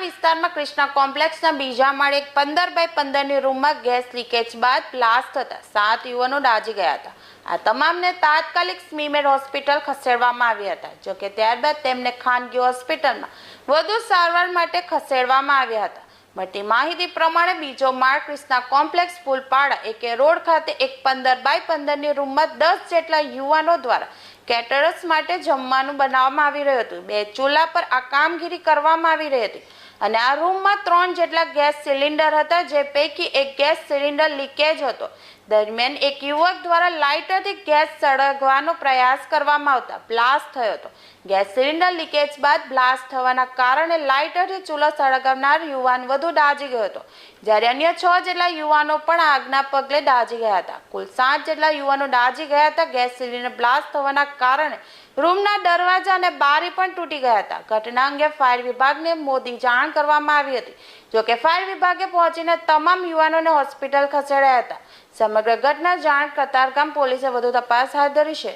વિસ્તારમાં કૃષ્ણા કોમ્પ્લેક્સના બીજા માળે એક પંદર બાય પંદરની રૂમમાં ગેસ લીકેજ બાદ બ્લાસ્ટ થતા સાત યુવાનો દાજી ગયા હતા. આ તમામને તાત્કાલિક સ્મીમેર હોસ્પિટલ ખસેડવામાં આવ્યા હતા જોકે ત્યારબાદ તેમને ખાનગી હોસ્પિટલમાં વધુ સારવાર માટે ખસેડવામાં આવ્યા હતા. મળતી માહિતી પ્રમાણે બીજો માળ કૃષ્ણા કોમ્પ્લેક્સ પુલપાડા એકે રોડ ખાતે એક પંદર બાય પંદરની રૂમમાં દસ જેટલા યુવાનો દ્વારા કેટરર્સ માટે જમવાનું બનાવવામાં આવી રહ્યું હતું. બે ચૂલા પર આ કામગીરી કરવામાં આવી રહી હતી. અને આ રૂમમાં ત્રણ જેટલા ગેસ સિલિન્ડર હતા, જે પૈકી એક ગેસ સિલિન્ડર લીકેજ હતો. દરમિયાન એક યુવક દ્વારા લાઇટરથી ગેસ સળગવાનો પ્રયાસ કરવામાં આવતા બ્લાસ્ટ થયો હતો. ગેસ સિલિન્ડર લીકેજ બાદ બ્લાસ્ટ થવાના કારણે લાઇટરથી ચૂલો સળગાવનાર યુવાન વધુ દાઝી ગયો હતો. જ્યારે અન્ય છ જેટલા યુવાનો પણ આગના પગલે દાઝી ગયા હતા. કુલ સાત જેટલા યુવાનો દાઝી ગયા હતા, ગેસ સિલિન્ડર બ્લાસ્ટ થવાના કારણે રૂમના દરવાજા અને બારી પણ તૂટી ગયા હતા. ઘટના અંગે ફાયર વિભાગને મોદી જાણ કરવામાં આવી હતી. જોકે ફાયર વિભાગે પહોંચીને તમામ યુવાનોને હોસ્પિટલ ખસેડાયા હતા. સમગ્ર ઘટના જાણ કતારગામ પોલીસે વધુ તપાસ હાથ ધરી છે.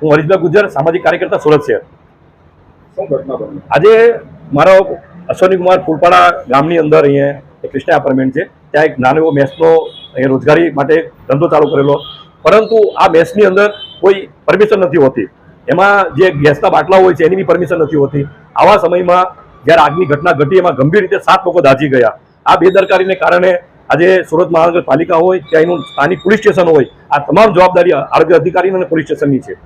હું હરીશભાઈ ગુજર સામાજિક કાર્યકર્તા સુરત શહેર. શું ઘટના બની? આજે મારો અશ્વની કુમાર ફૂલપાડા ગામની અંદર અહીંયા કૃષ્ણ કૃષ્ણા એપાર્ટમેન્ટ છે. ત્યાં એક નાનો એવો મેસનો અહીંયા રોજગારી માટે ધંધો ચાલુ કરેલો. પરંતુ આ મેસની અંદર કોઈ પરમિશન નથી હોતી. એમાં જે ગેસના બાટલા હોય છે એની બી પરમિશન નથી હોતી. આવા સમયમાં જ્યારે આગની ઘટના ઘટી, એમાં ગંભીર રીતે સાત લોકો દાઝી ગયા. આ બેદરકારીને કારણે આજે સુરત મહાનગરપાલિકા હોય કે અહીંનું સ્થાનિક પોલીસ સ્ટેશન હોય, આ તમામ જવાબદારી આરોગ્ય અધિકારી અને પોલીસ સ્ટેશનની છે.